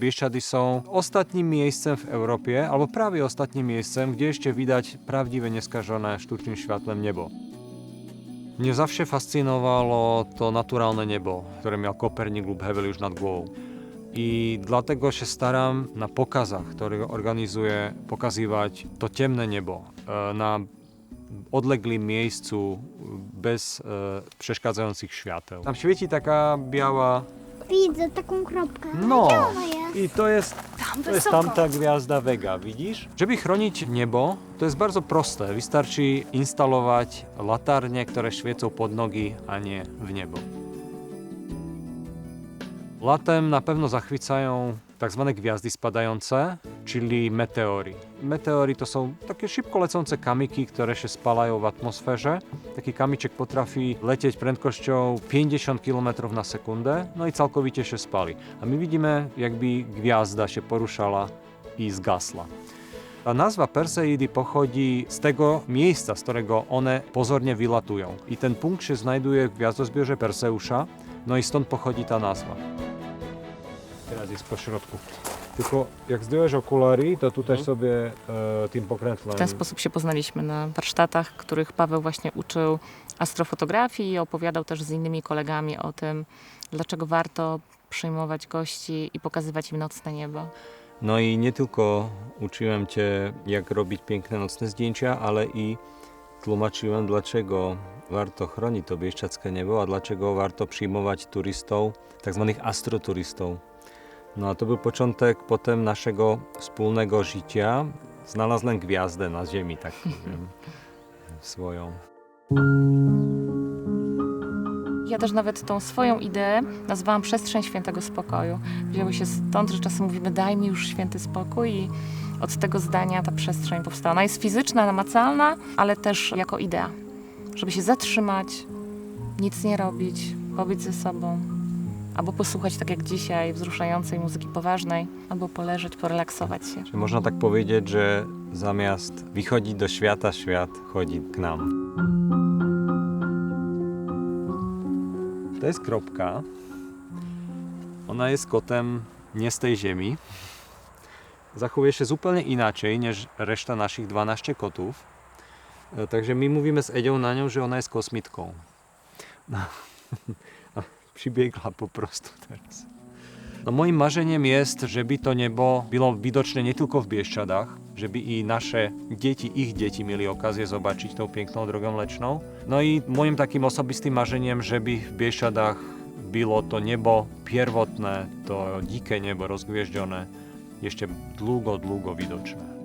Bieszczady są ostatnim miejscem w Europie, albo prawie ostatnim miejscem, gdzie jeszcze widać prawdziwe, nieskażone sztucznym światłem niebo. Mnie zawsze fascynowało to naturalne niebo, które miał Kopernik lub Hubble już nad głową. I dlatego się staram na pokazach, które organizuję, pokazywać to ciemne niebo e, na odległym miejscu bez e, przeszkadzających świateł. Tam świeci taka biała Widzę taką kropkę. no, jest? I to jest, Tam to jest wysoko. tamta gwiazda Vega, widzisz? Żeby chronić niebo, to jest bardzo proste. Wystarczy instalować latarnie, które świecą pod nogi, a nie w niebo. Latem na pewno zachwycają tak zwane gwiazdy spadające, czyli meteory. Meteory to są takie szybko lecące kamyki, które się spalają w atmosferze. Taki kamyczek potrafi lecieć prędkością 50 km na sekundę, no i całkowicie się spali. A my widzimy, jakby gwiazda się poruszała i zgasła. Ta nazwa Perseidy pochodzi z tego miejsca, z którego one pozornie wylatują. I ten punkt się znajduje w gwiazdozbiorze Perseusza, no i stąd pochodzi ta nazwa. Teraz jest po środku. Tylko jak zdjąłeś okulary, to tutaj sobie e, tym pokrętlem... W ten sposób się poznaliśmy na warsztatach, których Paweł właśnie uczył astrofotografii i opowiadał też z innymi kolegami o tym, dlaczego warto przyjmować gości i pokazywać im nocne niebo. No i nie tylko uczyłem Cię, jak robić piękne nocne zdjęcia, ale i tłumaczyłem, dlaczego warto chronić to bieszczadzkie niebo, a dlaczego warto przyjmować turystów, tak zwanych astroturystów. No a to był początek potem naszego wspólnego życia. Znalazłem gwiazdę na ziemi, tak powiem, swoją. Ja też nawet tą swoją ideę nazwałam przestrzeń świętego spokoju. Wzięło się stąd, że czasem mówimy daj mi już święty spokój i od tego zdania ta przestrzeń powstała. Ona jest fizyczna, namacalna, ale też jako idea. Żeby się zatrzymać, nic nie robić, pobyć ze sobą. Albo posłuchać, tak jak dzisiaj, wzruszającej muzyki poważnej, albo poleżeć, porelaksować się. Czy można tak powiedzieć, że zamiast wychodzić do świata, świat chodzi k nam? To jest kropka. Ona jest kotem nie z tej ziemi. Zachowuje się zupełnie inaczej niż reszta naszych 12 kotów. E, Także my mówimy z Edią na nią, że ona jest kosmitką. No. přibiegla poprostu teraz. No mojim marzením jest, že by to nebo bylo vidočné netylko v Bieščadách, že by i naše deti, ich deti mieli okazie zobačiť tou pięknou drogą mlečnou. No i mojim takým osobistým marzením, že by v Bieščadách bylo to nebo pierwotné, to diké nebo rozgvieždené ešte dlúgo, dlúgo vidočné.